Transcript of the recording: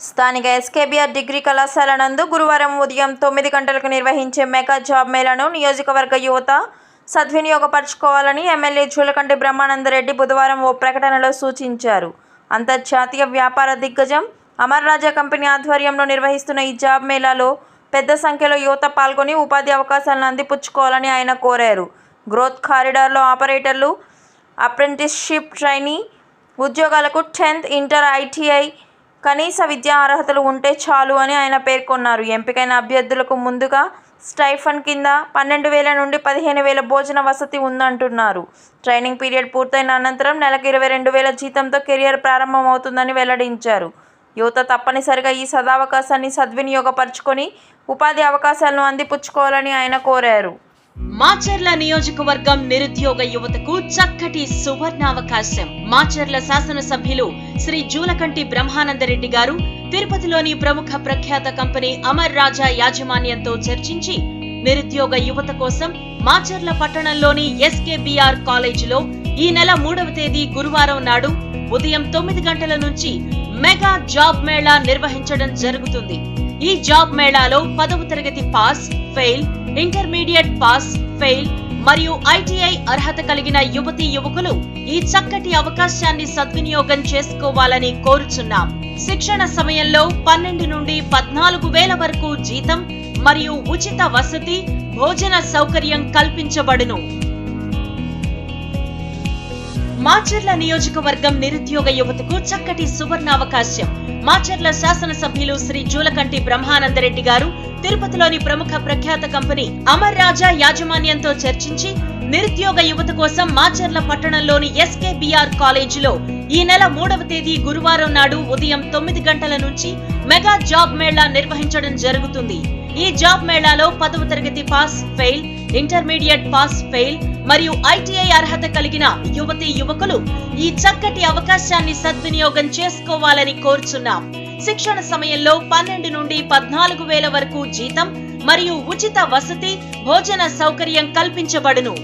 స్థానిక SKBR degree కళాశాల నందు గురువారం ఉదయం తొమ్మిది గంటలకు నిర్వహించే మెగా జాబ్ మేళను నియోజకవర్గ యువత సద్వినియోగపరచుకోవాలని ఎమ్మెల్యే జూలకంటి బ్రహ్మానందరెడ్డి బుధవారం ఓ ప్రకటనలో సూచించారు. అంతర్జాతీయ వ్యాపార దిగ్గజం అమర్ రాజా కంపెనీ ఆధ్వర్యంలో నిర్వహిస్తున్న ఈ జాబ్ మేళాలో పెద్ద సంఖ్యలో యువత పాల్గొని ఉపాధి అవకాశాలను అందిపుచ్చుకోవాలని ఆయన కోరారు. గ్రోత్ కారిడార్లో ఆపరేటర్లు అప్రెంటిస్షిప్ ట్రైనీ ఉద్యోగాలకు టెన్త్ ఇంటర్ ఐటీఐ కనీస విద్యా అర్హతలు ఉంటే చాలు అని ఆయన పేర్కొన్నారు. ఎంపికైన అభ్యర్థులకు ముందుగా స్టైఫండ్ కింద పన్నెండు వేల నుండి పదిహేను వేల భోజన వసతి ఉందంటున్నారు. ట్రైనింగ్ పీరియడ్ పూర్తయిన అనంతరం నెలకు ఇరవై రెండు వేల జీతంతో కెరియర్ ప్రారంభమవుతుందని వెల్లడించారు. యువత తప్పనిసరిగా ఈ సదావకాశాన్ని సద్వినియోగపరుచుకొని ఉపాధి అవకాశాలను అందిపుచ్చుకోవాలని ఆయన కోరారు. మాచర్ల నియోజకవర్గం నిరుద్యోగ యువతకు చక్కటి సువర్ణావకాశం. మాచర్ల శాసనసభ్యులు శ్రీ జూలకంటి బ్రహ్మానందరెడ్డి గారు తిరుపతిలోని ప్రముఖ ప్రఖ్యాత కంపెనీ అమర్ రాజా యాజమాన్యంతో చర్చించి నిరుద్యోగ యువత కోసం మాచర్ల పట్టణంలోని ఎస్కేబిఆర్ కాలేజీలో ఈ నెల మూడవ తేదీ గురువారం నాడు ఉదయం తొమ్మిది గంటల నుంచి మెగా జాబ్ మేళా నిర్వహించడం జరుగుతుంది. ఈ జాబ్ మేళాలో పదవ తరగతి pass fail intermediate pass fail మరియు ఐటీఐ అర్హత కలిగిన యువతి యువకులు ఈ చక్కటి అవకాశాన్ని సద్వినియోగం చేసుకోవాలని కోరుచున్నాం. శిక్షణ సమయంలో పన్నెండు నుండి పద్నాలుగు వేల వరకు జీతం మరియు ఉచిత వసతి భోజన సౌకర్యం కల్పించబడును. మాచర్ల నియోజకవర్గం నిరుద్యోగ యువతకు చక్కటి సువర్ణావకాశం. మాచర్ల శాసనసభ్యులు శ్రీ జూలకంటి బ్రహ్మానందరెడ్డి గారు తిరుపతిలోని ప్రముఖ ప్రఖ్యాత కంపెనీ అమర్ రాజా యాజమాన్యంతో చర్చించి నిరుద్యోగ యువత కోసం మాచర్ల పట్టణంలోని ఎస్కేబిఆర్ కాలేజీలో ఈ నెల మూడవ తేదీ గురువారం నాడు ఉదయం తొమ్మిది గంటల నుంచి మెగా జాబ్ మేళా నిర్వహించడం జరుగుతుంది. ఈ జాబ్ మేళాలో పదవ తరగతి pass fail intermediate pass fail మరియు ఐటీఐ అర్హత కలిగిన యువతీ యువకులు ఈ చక్కటి అవకాశాన్ని సద్వినియోగం చేసుకోవాలని కోరుచున్నాం. శిక్షణ సమయంలో పన్నెండు నుండి పద్నాలుగు వేల వరకు జీతం మరియు ఉచిత వసతి భోజన సౌకర్యం కల్పించబడును.